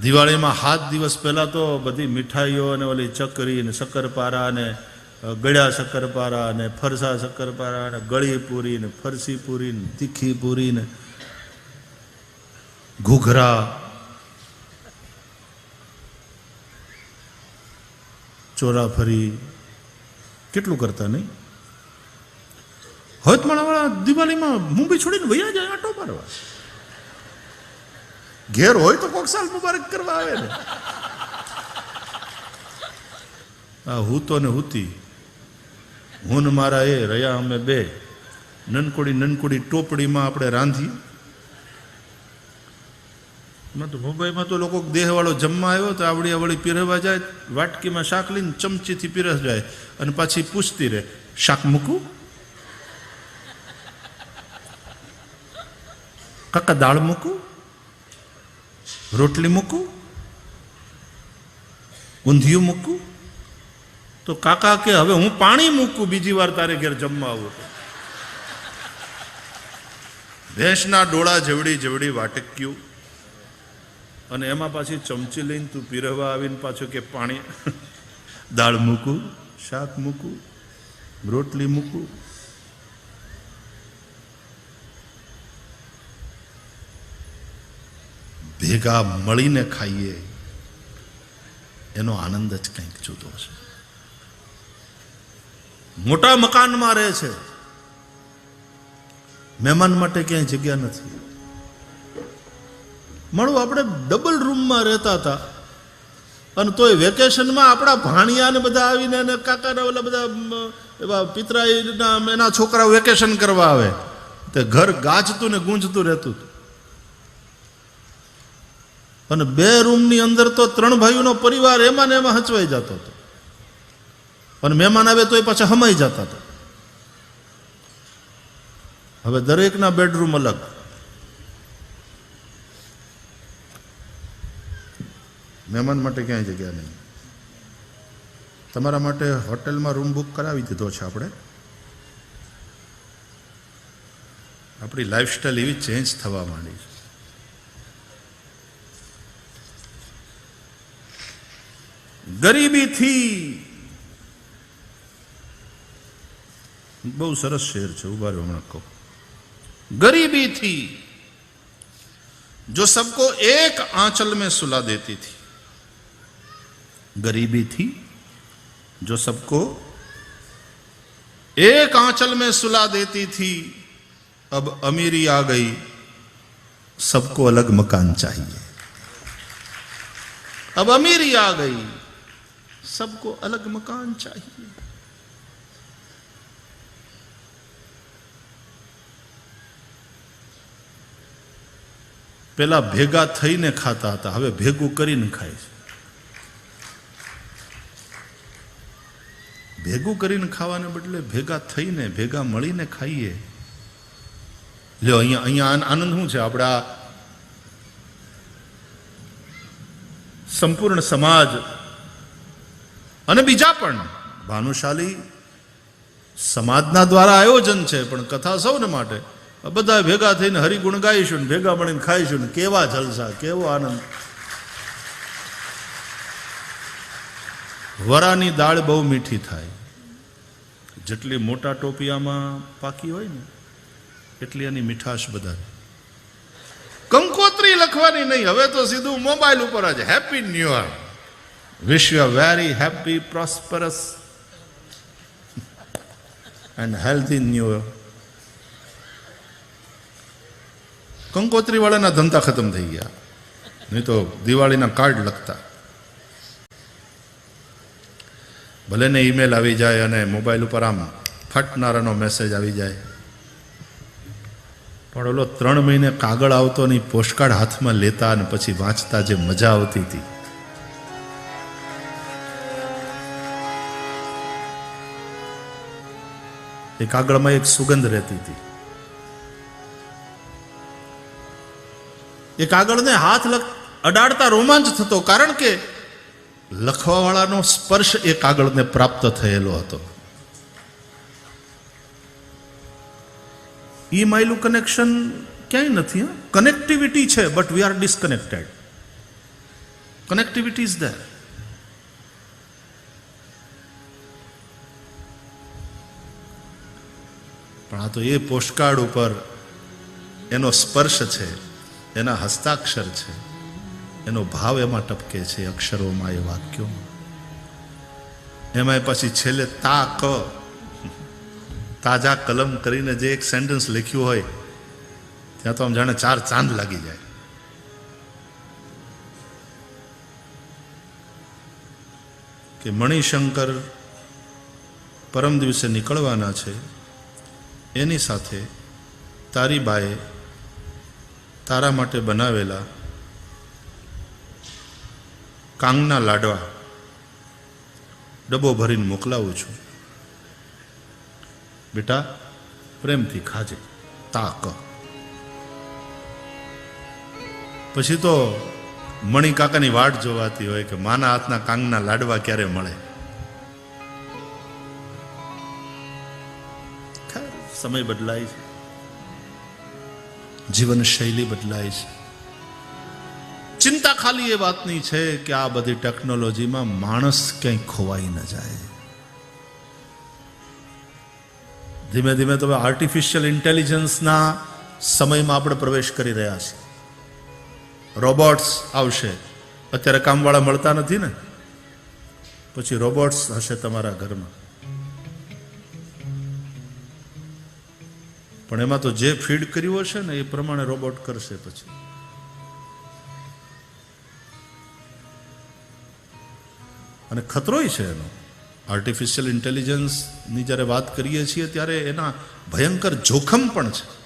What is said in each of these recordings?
દિવાળીમાં સાત દિવસ પહેલાં તો બધી મીઠાઈઓ અને ઓલી ચકરી ને શક્કરપારા ને ગળ્યા શક્કરપારા ને, ફરસા શક્કરપારા ને, ગળી પૂરી ને, ફરસી પૂરી ને, તીખી પૂરી ને, ઘૂઘરા. ચોરાફરી. કેટલું કરતા નહીં? હવતમાળાવાળા દિવાળીમાં મુંબઈ છોડીને વૈયા જાય આટો મારવા. ઘેર હોય તો કોક સાલ મુબારક કરવા આવે ને. આ હું તો ને હુતી. હું મારા એ રહ્યા અમે બે. નનકોડી નનકોડી ટોપડીમાં આપણે રાંધી તો મુંબઈમાં તો લોકો દેહવાળો જમવા આવ્યો તો આવડી આવડી પીરવા જાય, વાટકીમાં શાક લઈને ચમચીથી પીરસ જાય અને પાછી પૂછતી રહે, શાક મૂકું? કાકા દાળ મૂકું? રોટલી મૂકું? ઊંધિયું મૂકું? તો કાકા કે, હવે હું પાણી મૂકું, બીજી વાર તારે ઘેર જમવા આવું. ભેંસના ડોળા જેવડી જેવડી વાટક્યું. અને એમાં પાછી ચમચી લઈને તું પીરવવા આવીને પાછું કે, પાણી, દાળ મૂકું, શાક મૂકું, રોટલી મૂકું ભેગા મળીને ખાઈએ, એનો આનંદ જ કંઈક જુદો છે. મોટા મકાનમાં રહે છે. મહેમાન માટે ક્યાંય જગ્યા નથી. મળવું આપણે ડબલ રૂમમાં રહેતા હતા. અને તોય વેકેશનમાં આપણા ભાણિયાને બધા આવીને અને કાકાના ઓલા બધા એવા પિતરાઈના એના છોકરાઓ વેકેશન કરવા આવે. તે ઘર ગાજતું ને ગુંજતું રહેતું હતું. અને બે રૂમની અંદર તો ત્રણ ભાઈઓનો પરિવાર એમાં ને એમાં હચવાઈ જતો હતો. અને મહેમાન આવે તો એ પાછા હમાઈ જતા હતા. હવે દરેકના બેડરૂમ અલગ. મહેમાન માટે ક્યાંય જગ્યા નહીં. તમારા માટે હોટેલમાં રૂમ બુક કરાવી દીધો છે આપણે. આપણી લાઈફસ્ટાઈલ એવી ચેન્જ થવા માંડી છે. ગરીબીથી બહુ સરસ શેર છે ઉભા રહ્યો હમણાં કહું गरीबी जो सबको एक आंचल में सुला देती थी गरीबी थी जो सबको एक आंचल में सुला देती थी अब अमीरी आ गई सबको अलग मकान चाहिए अब अमीरी आ गई सबको अलग मकान चाहिए પેલા ભેગા થઈને ખાતા હતા હવે ભેગું કરીને ખાય છે ભેગું કરીને ખાવાને બદલે ભેગા થઈને ભેગા મળીને ખાઈએ લ્યો અહીંયા અહીંયા આન- આનંદ શું છે આપણા સંપૂર્ણ સમાજ અને બીજા પણ. ભાનુશાલી સમાજના દ્વારા આયોજન છે, પણ કથા સૌને માટે. બધા ભેગા થઈને હરિગુણ ગાઈશું ને ભેગા મળીને ખાઈશું ને કેવા જલસા, કેવો આનંદ. વરાની દાળ બહુ મીઠી થાય. જેટલી મોટા ટોપિયામાં પાકી હોય ને, એટલી એની મીઠાશ બધા કંકોત્રી લખવાની નહીં, હવે તો સીધું મોબાઈલ ઉપર જ. Happy new year wish you very happy prosperous and healthy new year કંકોત્રી વાળાના ધંધા ખતમ થઈ ગયા. નહીં તો દિવાળીના કાર્ડ લખતા. ભલે ને ઈમેલ આવી જાય અને મોબાઈલ ઉપર આમ ફટનારાનો મેસેજ આવી જાય. પણ ઓલો ત્રણ મહિને કાગળ આવતો નહીં પોસ્ટકાર્ડ હાથમાં લેતા અને પછી વાંચતા જે મજા આવતી હતી. એ કાગળમાં એક સુગંધ રહેતી હતી. એ કાગળને હાથ અડાડતા રોમાંચ થતો, કારણ કે લખવાવાળાનો સ્પર્શ એ કાગળને પ્રાપ્ત થયેલો હતો. ઈ માયલું કનેક્શન ક્યાંય નથી કનેક્ટિવિટી છે, but we are disconnected. Connectivity is there પણ આ તો એ પોસ્ટકાર્ડ ઉપર એનો સ્પર્શ છે, એના હસ્તાક્ષર છે, એનો ભાવ એમાં ટપકે છે અક્ષરોમાં એ વાક્યોમાં. એમાં પછી છેલ્લે તા ક. તાજા કલમ કરીને જે એક સેન્ટેન્સ લખ્યું હોય, ત્યાં તો આમ જાણે ચાર ચાંદ લાગી જાય. કે મણિશંકર પરમ દિવસે નીકળવાના છે એની સાથે તારી બાએ તારા માટે બનાવેલા કાંગના લાડવા ડબ્બો ભરીને મોકલાવું છું. બેટા, પ્રેમથી ખાજે. તાક. પછી તો મણિકાકાની વાટ જોવાતી હોય કે માના હાથના કાંગના લાડવા ક્યારે મળે? સમય બદલાય છે. જીવન બદલાય છે. ચિંતા ખાલી એ વાતની છે કે આ બધી ટેકનોલોજીમાં માણસ ક્યાંય ખોવાઈ ન જાય. ધીમે ધીમે તો આર્ટિફિશિયલ ઇન્ટેલિજન્સના સમયમાં આપણે પ્રવેશ કરી રહ્યા છીએ. રોબોટ્સ આવશે. અત્યારે કામવાળા મળતા નથી ને? પછી રોબોટ્સ હશે તમારા ઘરમાં. પણ એમાં તો જે ફીડ કર્યું હશે ને એ પ્રમાણે રોબોટ કરશે પછી. અને ખતરોય છે એનો. આર્ટિફિશિયલ ઇન્ટેલિજન્સની જ્યારે વાત કરીએ છીએ ત્યારે એના ભયંકર જોખમ પણ છે.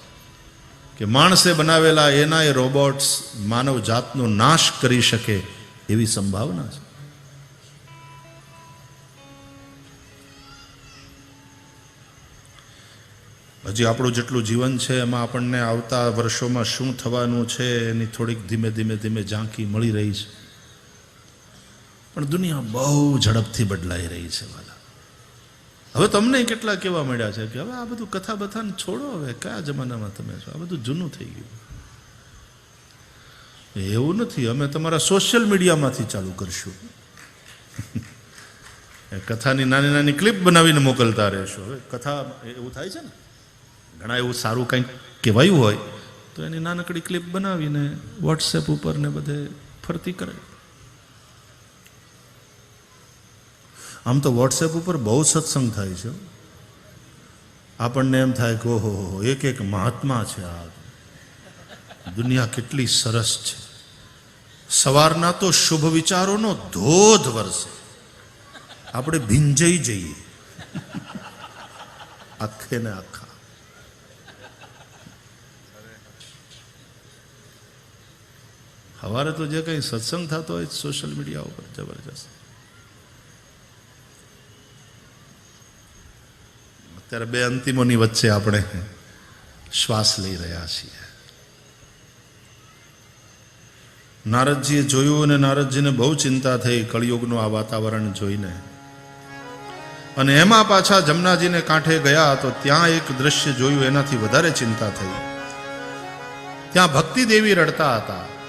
કે માણસે બનાવેલા એના એ રોબોટ્સ માનવ જાતનો નાશ કરી શકે એવી સંભાવના છે. હજી આપણું જેટલું જીવન છે, એમાં આપણને આવતા વર્ષોમાં શું થવાનું છે, એની થોડીક ધીમે ધીમે ધીમે ઝાંખી મળી રહી છે. પણ દુનિયા બહુ ઝડપથી બદલાઈ રહી છે, વાલા. હવે તમને કેટલા કેવા મળ્યા છે કે હવે આ બધું કથા બથાને છોડો હવે, કયા જમાનામાં તમે છો? આ બધું જૂનું થઈ ગયું. એવું નથી, અમે તમારા સોશિયલ મીડિયામાંથી ચાલુ કરશું. કથાની નાની નાની ક્લિપ બનાવીને મોકલતા રહેશો. હવે કથા, એવું થાય છે ને? ઘણા એવું સારું કંઈક કહેવાયું હોય તો એની નાનકડી ક્લિપ બનાવીને વોટ્સએપ ઉપર ને બધે ફરતી કરે આમ તો વોટ્સએપ ઉપર બહુ સત્સંગ થાય છે. આપણને એમ થાય કે ઓહો હો, એક એક મહાત્મા છે આ. દુનિયા કેટલી સરસ છે. સવારના તો શુભ વિચારોનો ધોધ વરસે. આપણે ભીંજાઈ જઈએ. આખે ને આખા. સવારે તો જે કંઈ સત્સંગ થતો હોય સોશિયલ મીડિયા ઉપર, જબરજસ્ત. અત્યારે બે અંતિમોની વચ્ચે આપણે શ્વાસ લઈ રહ્યા છીએ. નારદજીએ જોયું અને નારદજીને બહુ ચિંતા થઈ કળિયુગનું આ વાતાવરણ જોઈને. અને એમાં પાછા જમનાજીને કાંઠે ગયા તો ત્યાં એક દ્રશ્ય જોયું, એનાથી વધારે ચિંતા થઈ. ત્યાં ભક્તિ દેવી રડતા હતા.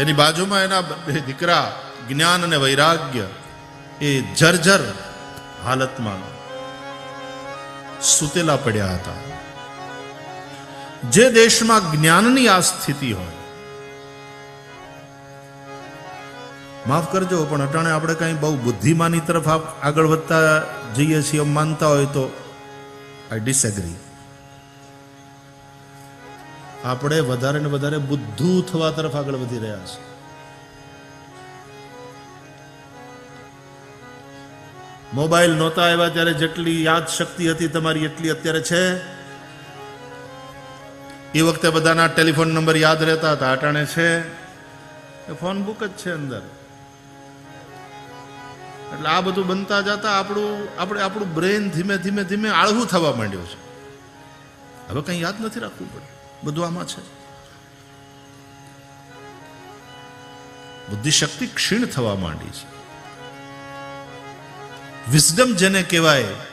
એની બાજુમાં એના દીકરા જ્ઞાન અને વૈરાગ્ય એ જર્જર હાલતમાં સુતેલા પડ્યા હતા. જે દેશમાં જ્ઞાનની આ સ્થિતિ હોય, માફ કરજો, પણ અટાણે આપણે કંઈ બહુ બુદ્ધિમાની તરફ આગળ વધતા જઈએ છીએ માનતા હોય તો આઈ ડિસએગ્રી આપણે વધારે ને વધારે બુદ્ધુ થવા તરફ આગળ વધી રહ્યા છે મોબાઈલ નહોતા આવ્યા ત્યારે જેટલી યાદ શક્તિ હતી તમારી એટલી અત્યારે છે. એ વખતે બધાના ટેલિફોન નંબર યાદ રહેતા હતા, અટાણે છે. એ ફોન બુક જ છે અંદર. એટલે આ બધું બનતા જતા આપણું, આપણે આપણું બ્રેન ધીમે ધીમે ધીમે આળવું થવા માંડ્યું છે. હવે કંઈ યાદ નથી રાખવું પડે बुद्धिशक्ति क्षीण थवा विजडम जेने कहवाए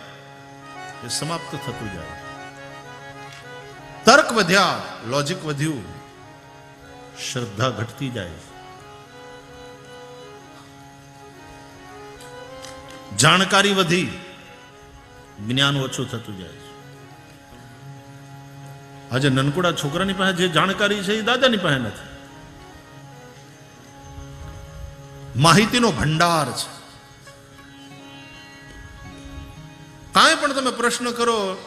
समाप्त थत जाए। तर्क व्या लॉजिक व्यू श्रद्धा घटती जाए। जानकारी वधी, ज्ञान ओछू थत जाए। આજે નનકુડા છોકરાની પાસે જે જાણકારી છે એ દાદાની પાસે નથી. માહિતીનો ભંડાર છે. કાંઈ પણ તમે પ્રશ્ન કરો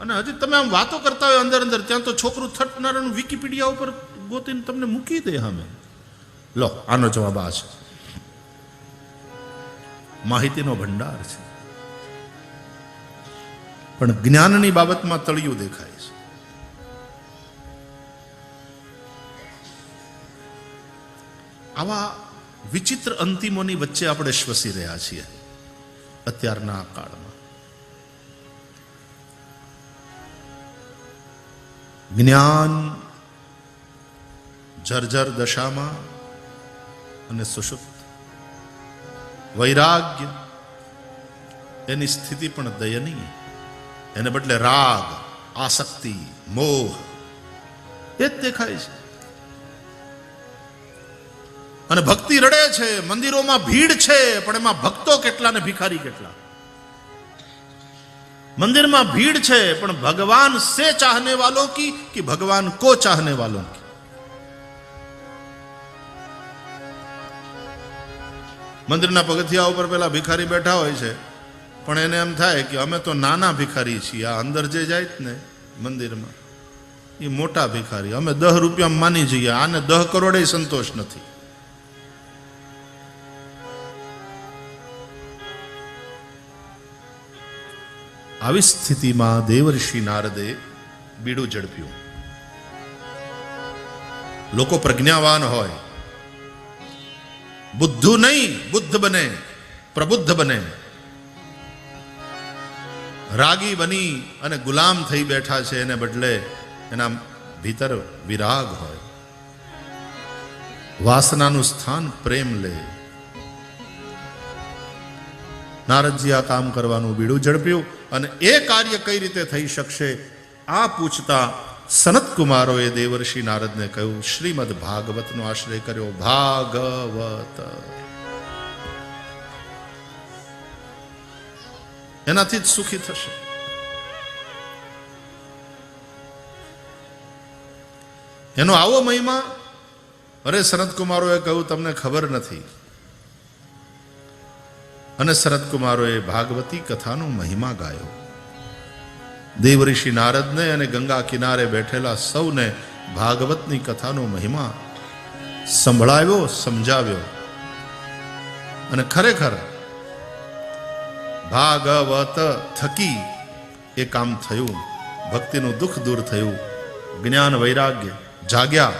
અને હજી તમે આમ વાતો કરતા હોય અંદર અંદર, ત્યાં તો છોકરું થટનારાનું વિકીપીડિયા ઉપર ગોતીને તમને મૂકી દે અમે લો, આનો જવાબ આ છે. માહિતીનો ભંડાર છે. પણ જ્ઞાનની બાબતમાં તળિયું દેખાય છે. આવા વિચિત્ર અંતિમોની વચ્ચે આપણે શ્વસી રહ્યા છીએ અત્યારના આ કાળમાં જ્ઞાન જર્જર દશામાં અને સુષુપ્ત. વૈરાગ્ય એની સ્થિતિ પણ દયનીય. એને બદલે રાગ, આસક્તિ, મોહ એ જ દેખાય છે. અને ભક્તિ રડે છે, મંદિરોમાં ભીડ છે, પણ એમાં ભક્તો કેટલા ને ભિખારી કેટલા? મંદિરમાં ભીડ છે, પણ ભગવાન સે ચાહને વાલો કી, કે ભગવાન કો ચાહને વાલો કી? મંદિરના પગથિયા ઉપર પેલા ભિખારી બેઠા હોય છે, પણ એને એમ થાય કે અમે તો નાના ભિખારી છીએ, આ અંદર જે જાય ને મંદિરમાં, એ મોટા ભિખારી, અમે દહ રૂપિયા માની જઈએ, આને દહ કરોડે સંતોષ નથી. આવી સ્થિતિમાં દેવર્ષિ નારદે બીડું ઝડપ્યું. લોકો પ્રજ્ઞાવાન હોય. બુદ્ધુ નહીં, બુદ્ધ બને, પ્રબુદ્ધ બને. રાગી બની અને ગુલામ થઈ બેઠા છે એને બદલે એના ભીતર વિરાગ હોય. વાસનાનું સ્થાન પ્રેમ લે. નારદજી આ કામ કરવાનું બીડું ઝડપ્યું. અને એ કાર્ય કઈ રીતે થઈ શકશે, આ પૂછતા સનત એ દેવર્ષિ નારદને કહ્યું, શ્રીમદ ભાગવતનો આશ્રય કર્યો, ભાગવત. એનાથી જ સુખી થશે. એનો આવો મહિમા, અરે સનતકુમારોએ કહ્યું, તમને ખબર નથી અને શરદકુમારોએ ભાગવતી કથાનો મહિમા ગાયો. દેવઋષિ નારદને અને ગંગા કિનારે બેઠેલા સૌને ભાગવતની કથાનો મહિમા સંભળાવ્યો, સમજાવ્યો. અને ખરેખર ભાગવત થકી એ કામ થયું. ભક્તિનું દુઃખ દૂર થયું. જ્ઞાન વૈરાગ્ય જાગ્યા.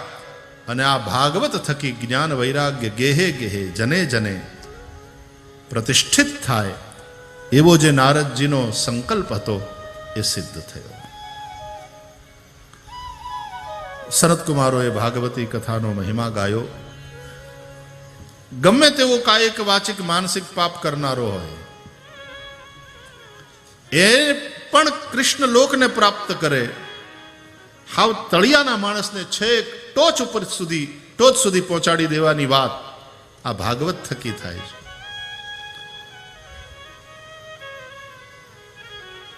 અને આ ભાગવત થકી જ્ઞાન વૈરાગ્ય ગેહે ગેહે જને જને પ્રતિષ્ઠિત થાય, એવો જે નારદજીનો સંકલ્પ હતો, એ સિદ્ધ થયો. સનતકુમારોએ ભાગવતી કથાનો મહિમા ગાયો. ગમે તેવો કાયિક, વાચિક, માનસિક પાપ કરનારો હોય, એ પણ કૃષ્ણ લોકને પ્રાપ્ત કરે. હાવ તળિયાના માણસને છેક ટોચ ઉપર સુધી, ટોચ સુધી પહોંચાડી દેવાની વાત આ ભાગવત થકી થાય છે.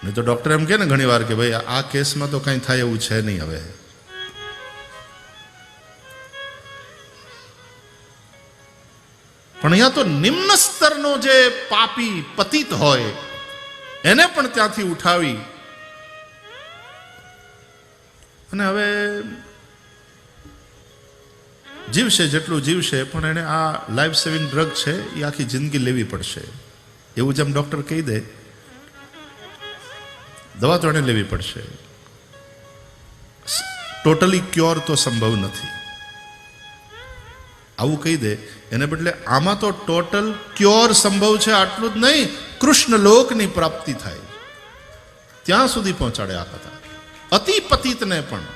નહીં તો ડૉક્ટર એમ કે ને ઘણી વાર કે ભાઈ, આ કેસમાં તો કંઈ થાય એવું છે નહીં હવે. પણ અહીંયા તો નિમ્ન સ્તરનો જે પાપી પતિત હોય, એને પણ ત્યાંથી ઉઠાવી. અને હવે જીવશે જેટલું જીવશે, પણ એને આ લાઈફ સેવિંગ ડ્રગ છે, એ આખી જિંદગી લેવી પડશે. એવું જેમ ડૉક્ટર કહી દે. દવા તો એને લેવી પડશે. ટોટલી ક્યોર તો સંભવ નથી. આવું કહી દે, એને બદલે આમાં તો ટોટલ ક્યોર સંભવ છે આટલું જ નહીં કૃષ્ણ લોકની પ્રાપ્તિ થાય. ત્યાં સુધી પહોંચાડે આ કથા અતિ પતિતને પણ.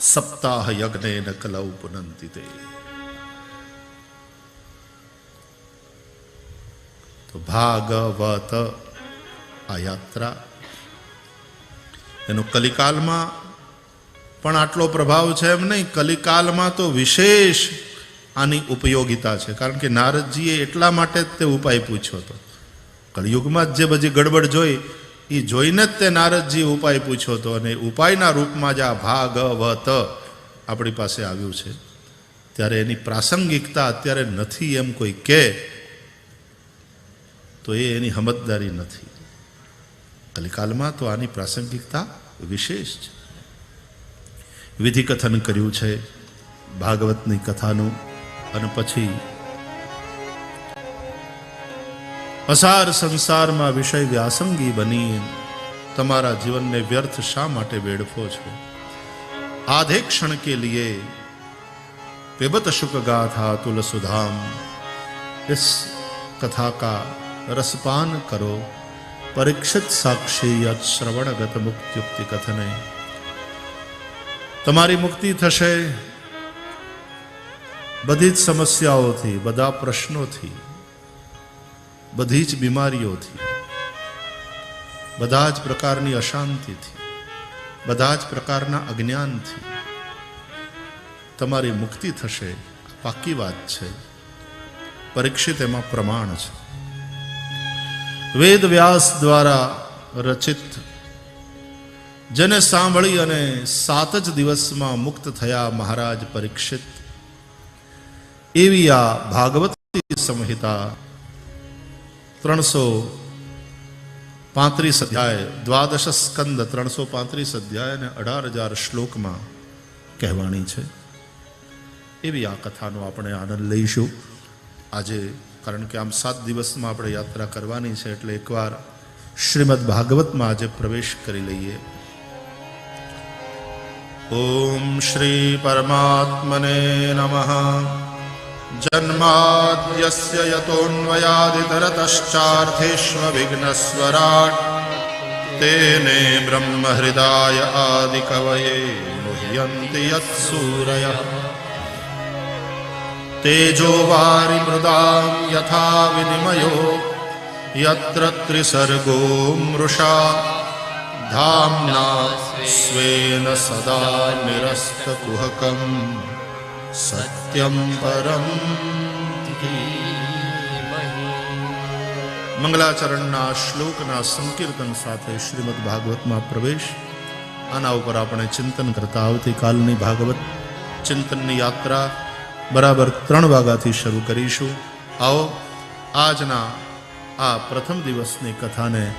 સપ્તાહ યજ્ઞ ન કલૌ પુનંતિ તે તો ભાગવત આ યાત્રા. એનો કલિકાલમાં પણ આટલો પ્રભાવ છે એમ નહીં, કલિકાલમાં તો વિશેષ આની ઉપયોગિતા છે. કારણ કે નારદજીએ એટલા માટે જ તે ઉપાય પૂછ્યો હતો. કળિયુગમાં જ જે બધી ગડબડ જોઈ, એ જોઈને જ તે નારદજી ઉપાય પૂછ્યો હતો અને ઉપાયના રૂપમાં જ આ ભાગવત આપણી પાસે આવ્યું છે. ત્યારે એની પ્રાસંગિકતા અત્યારે નથી એમ કોઈ કહે. તો એ એની સમજદારી નથી. કલિકાલમાં તો આની પ્રાસંગિકતા વિશેષ છે. વિધિ કર્યું છે, ભાગવતની કથાનું, અને પછી અસાર સંસારમાં વિષય વ્યાસંગી બની. તમારા જીવનને વ્યર્થ શા માટે વેડફો છો? આધે ક્ષણ કે લીએ પેબત શુક ગાથા તુલસુધામ. इस કથા કા રસપાન કરો, પરીક્ષિત સાક્ષી યત શ્રવણગત મુક્તિયુક્તિ કથને. તમારી મુક્તિ થશે. બધી જ સમસ્યાઓથી, બધા પ્રશ્નોથી, બધી જ બીમારીઓથી, બધા જ પ્રકારની અશાંતિથી, બધા જ પ્રકારના અજ્ઞાનથી તમારી મુક્તિ થશે. પાકી વાત છે. પરીક્ષિત એમાં પ્રમાણ છે. વેદ વ્યાસ દ્વારા રચિત, જેને સાંભળી અને સાત જ દિવસમાં મુક્ત થયા મહારાજ પરીક્ષિત. એવી આ ભાગવતી સંહિતા ત્રણસો પાંત્રીસ અધ્યાય, દ્વાદશ સ્કંદ ત્રણસો પાંત્રીસ અધ્યાય અને અઢાર હજાર શ્લોકમાં કહેવાની છે. એવી આ કથાનો આપણે આનંદ લઈશું. આજે કારણ કે આમ સાત દિવસમાં આપણે યાત્રા કરવાની છે એટલે એકવાર શ્રીમદ ભાગવતમાં આજે પ્રવેશ કરી લઈએ. ઓમ શ્રી પરમાત્મને નમ. જન્માદ્યસ્ય યતોન્વયાદિતરતશ્ચાર્થેષ્વ વિઘ્નસ્વરાટ તેને બ્રહ્મહૃદાય આદિકવયે મુહ્યંતિ યત્સૂરયઃ. तेजो वारिमृदां यथा विनिमयो यत्र त्रिसर्गो मृषा धाम्ना स्वेन सदा निरस्तकुहकं सत्यं परं મંગલાચરણના શ્લોકના સંકીર્તન સાથે શ્રીમદ ભાગવતમાં પ્રવેશ આના ઉપર આપણે ચિંતન કરતા આવતીકાલની ભાગવત ચિંતનની યાત્રા બરાબર ત્રણ વાગ્યાથી શરૂ કરીશું. આવો, આજના આ પ્રથમ દિવસની કથાને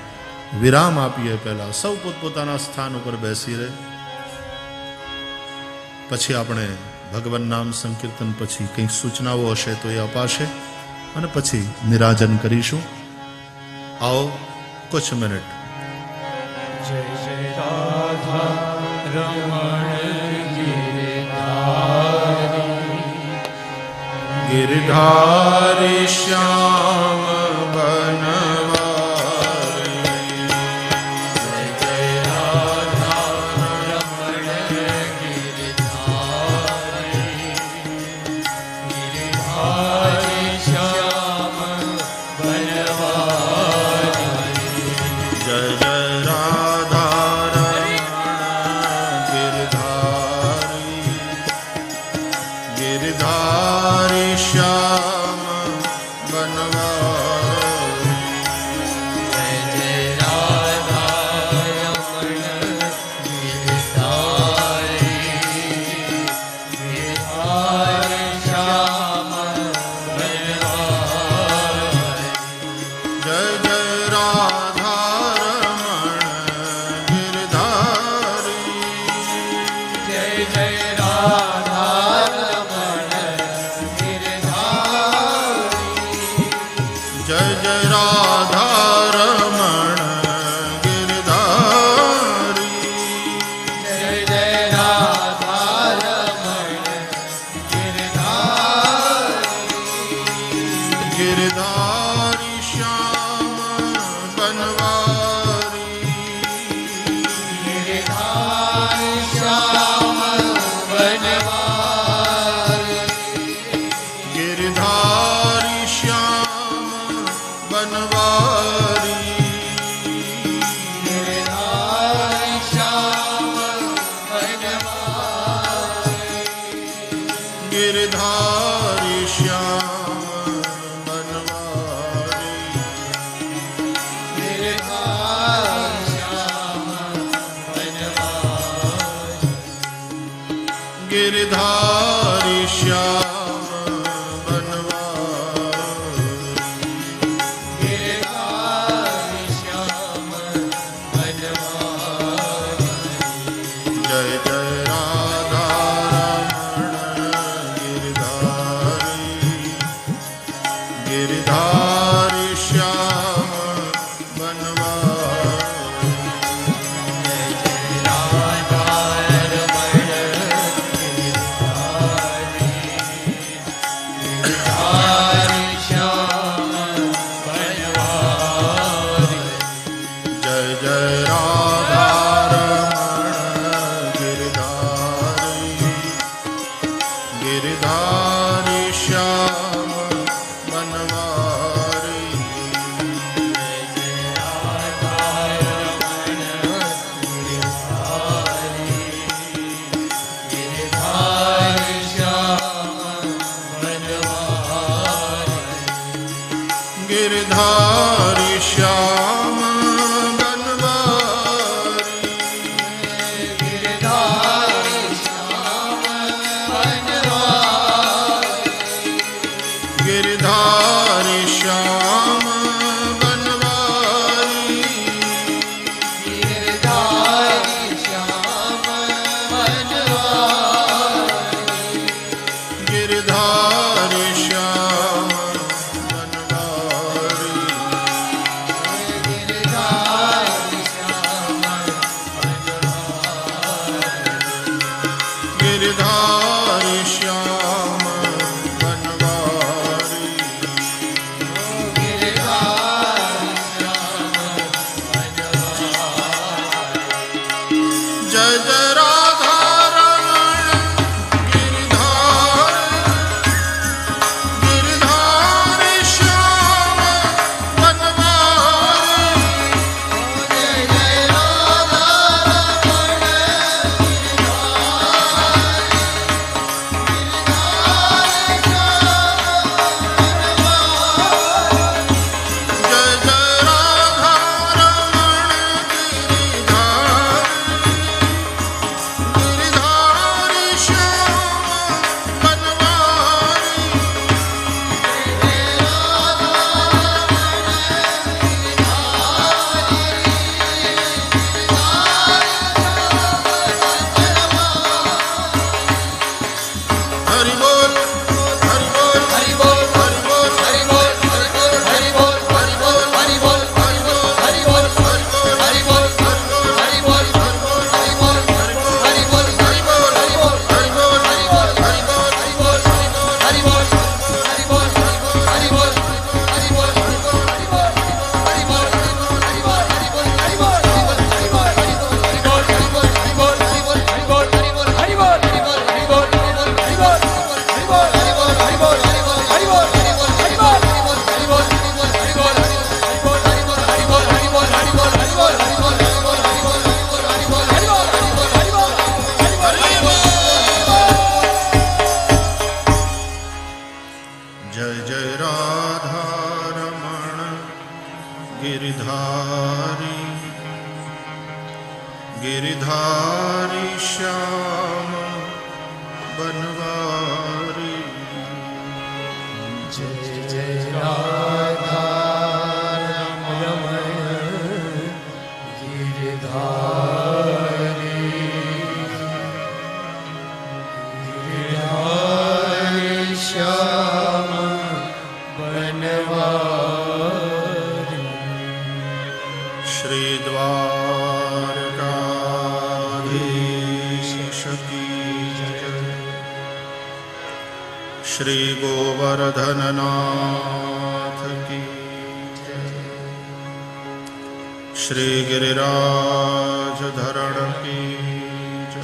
વિરામ આપીએ પહેલા. સૌ પોતપોતાના સ્થાન ઉપર બેસી રહે. પછી આપણે ભગવાન નામ સંકીર્તન, પછી કંઈક સૂચનાઓ હશે તો એ અપાશે. અને પછી નિરાજન કરીશું. આવો, કુછ મિનિટ. જય જય રાધા રમણ ધારિષ્યા ધારિષ્યા ગોવર્ધનનાથ કી જય શ્રી ગિરિરાજ ધરણ કી જય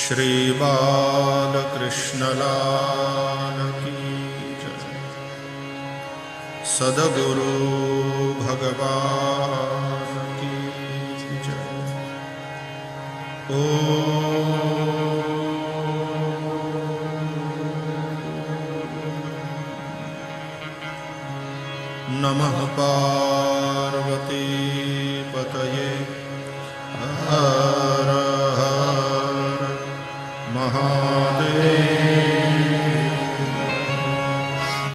શ્રી બાલકૃષ્ણલાલ કી જય સદગુરુ ભગવાન કી જય ઓ નમઃ